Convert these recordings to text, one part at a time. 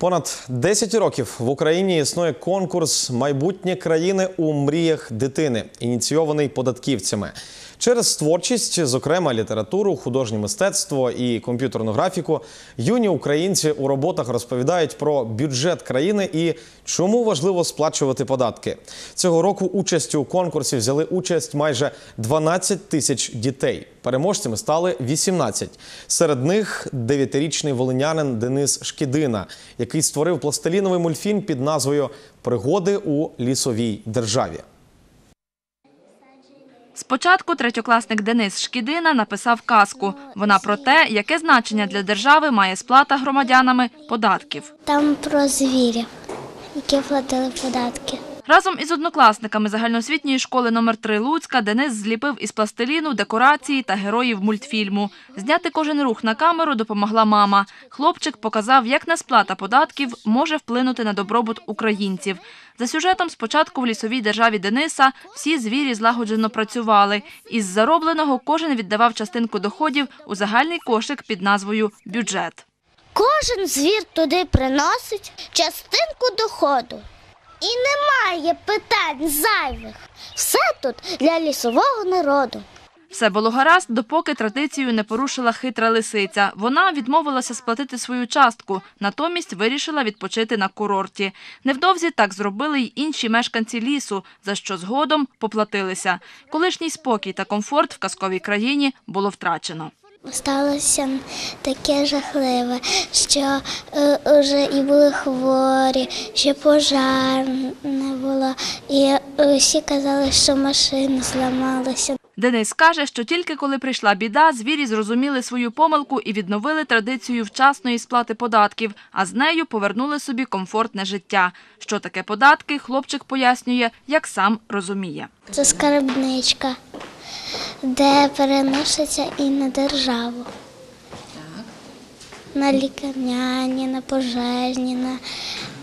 Понад 10 років в Україні існує конкурс Майбутнє країни у мріях дитини, ініційований податківцями. Через творчість, зокрема літературу, художнє мистецтво і комп'ютерну графіку, юні українці у роботах розповідають про бюджет країни і чому важливо сплачувати податки. Цього року участь у конкурсі взяли участь майже 12 тисяч дітей. Переможцями стали 18. Серед них дев'ятирічний волинянин Денис Шкідина, який створив пластиліновий мультфільм під назвою Пригоди у лісовій державі. Спочатку третьокласник Денис Шкідина написав казку. Вона про те, яке значення для держави має сплата громадянами податків. Там про звірів, які платили податки. Разом із однокласниками загальноосвітньої школи номер 3 Луцька Денис зліпив із пластиліну декорації та героїв мультфільму. Зняти кожен рух на камеру допомогла мама. Хлопчик показав, як несплата податків може вплинути на добробут українців. За сюжетом спочатку в лісовій державі Дениса всі звірі злагоджено працювали. Із заробленого кожен віддавав частинку доходів у загальний кошик під назвою бюджет. Кожен звір туди приносить частинку доходу. І немає питань зайвих. Все тут для лісового народу. Все було гаразд, допоки традицію не порушила хитра лисиця. Вона відмовилася сплатити свою частку, натомість вирішила відпочити на курорті. Невдовзі так зробили й інші мешканці лісу, за що згодом поплатилися. Колишній спокій та комфорт в казковій країні було втрачено. Сталося таке жахливе, що е, вже і були хворі, що пожар не було, і е, всі казали, що машина зламалася. Денис каже, що тільки коли прийшла біда, звірі зрозуміли свою помилку і відновили традицію вчасної сплати податків, а з нею повернули собі комфортне життя. Що таке податки, хлопчик пояснює, як сам розуміє. Це скарбничка, де переноситься і на державу. На лікарняні, на пожежні, на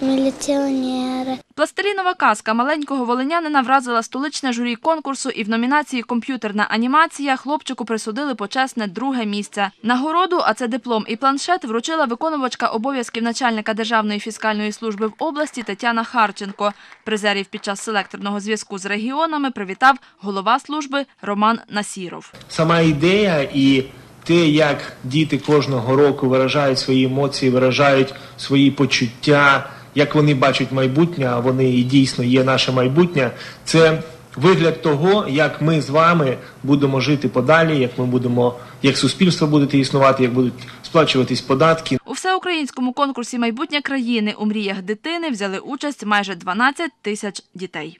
міліціонери. Пластилінова казка маленького волинянина вразила столичне журі конкурсу і в номінації Комп'ютерна анімація хлопчику присудили почесне друге місце. Нагороду, а це диплом і планшет, вручила виконувачка обов'язків начальника Державної фіскальної служби в області Тетяна Харченко. Призерів під час селекторного зв'язку з регіонами привітав голова служби Роман Насіров. сама ідея і те, як діти кожного року виражають свої емоції, виражають свої почуття, як вони бачать майбутнє, а вони і дійсно є наше майбутнє, це вигляд того, як ми з вами будемо жити подалі, як ми будемо, як суспільство буде існувати, як будуть сплачуватись податки. У всеукраїнському конкурсі Майбутнє країни у мріях дитини взяли участь майже 12 тисяч дітей.